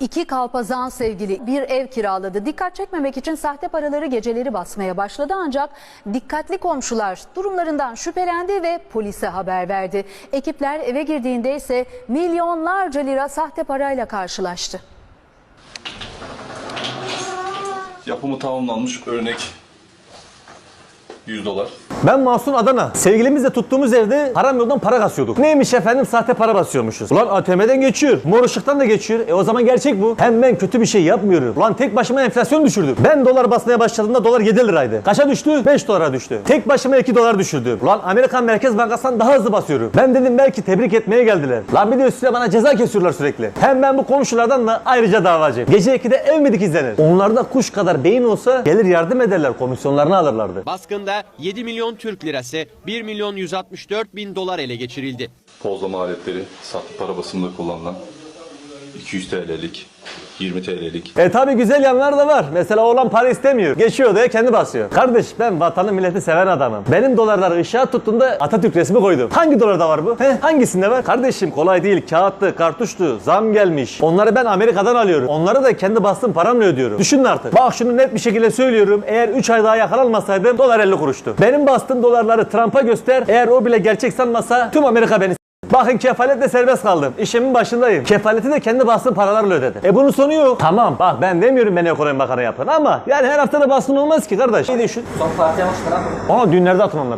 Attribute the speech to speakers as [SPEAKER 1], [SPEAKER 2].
[SPEAKER 1] İki kalpazan sevgili bir ev kiraladı. Dikkat çekmemek için sahte paraları geceleri basmaya başladı ancak dikkatli komşular durumlarından şüphelendi ve polise haber verdi. Ekipler eve girdiğinde ise milyonlarca lira sahte parayla karşılaştı.
[SPEAKER 2] Yapımı tamamlanmış örnek 100 dolar.
[SPEAKER 3] Ben Masum Adana. Sevgilimizle tuttuğumuz evde haram yoldan para kasıyorduk. Neymiş efendim sahte para basıyormuşuz. Ulan ATM'den geçiyor. Mor ışıktan da geçiyor. E o zaman gerçek bu. Hem ben kötü bir şey yapmıyorum. Ulan tek başıma enflasyon düşürdüm. Ben dolar basmaya başladığımda dolar 7 liraydı. Kaça düştü? 5 dolara düştü. Tek başıma 2 dolar düşürdüm. Ulan Amerikan Merkez Bankası'ndan daha hızlı basıyorum. Ben dedim belki tebrik etmeye geldiler. Lan bir de üstüne bana ceza kesiyorlar sürekli. Hem ben bu komşulardan da ayrıca davacıyım. Gece 2'de ev mi dikizlenir? Onlarda kuş kadar beyin olsa gelir yardım ederler. Komisyonlarını alırlardı.
[SPEAKER 4] Baskında 7 milyon Türk lirası, 1 milyon 164 bin dolar ele geçirildi.
[SPEAKER 2] Pozlama aletleri, sahte para basımında kullanılan 200 TL'lik, 20 TL'lik.
[SPEAKER 3] E tabi güzel yanlar da var. Mesela oğlan para istemiyor. Geçiyor odaya kendi basıyor. Kardeş ben vatanı milleti seven adamım. Benim dolarları ışığa tuttuğumda Atatürk resmi koydum. Hangi dolarda var bu? He? Hangisinde var? Kardeşim kolay değil. Kağıttı, kartuştu, zam gelmiş. Onları ben Amerika'dan alıyorum. Onları da kendi bastığım paramla ödüyorum. Düşünün artık. Bak şunu net bir şekilde söylüyorum. Eğer 3 ay daha yakalanmasaydım dolar 50 kuruştu. Benim bastığım dolarları Trump'a göster. Eğer o bile gerçek sanmasa tüm Amerika beni Bakın kefaletle serbest kaldım. İşimin başındayım. Kefaleti de kendi bastığım paralarla ödedim. E bunun sonu yok. Tamam bak ben demiyorum beni ekonomi bakanı yapın ama yani her hafta da baskın olmaz ki kardeş. İyi düşün.
[SPEAKER 5] Son hoşlar abi.
[SPEAKER 3] Aa düğünlerde atın onları.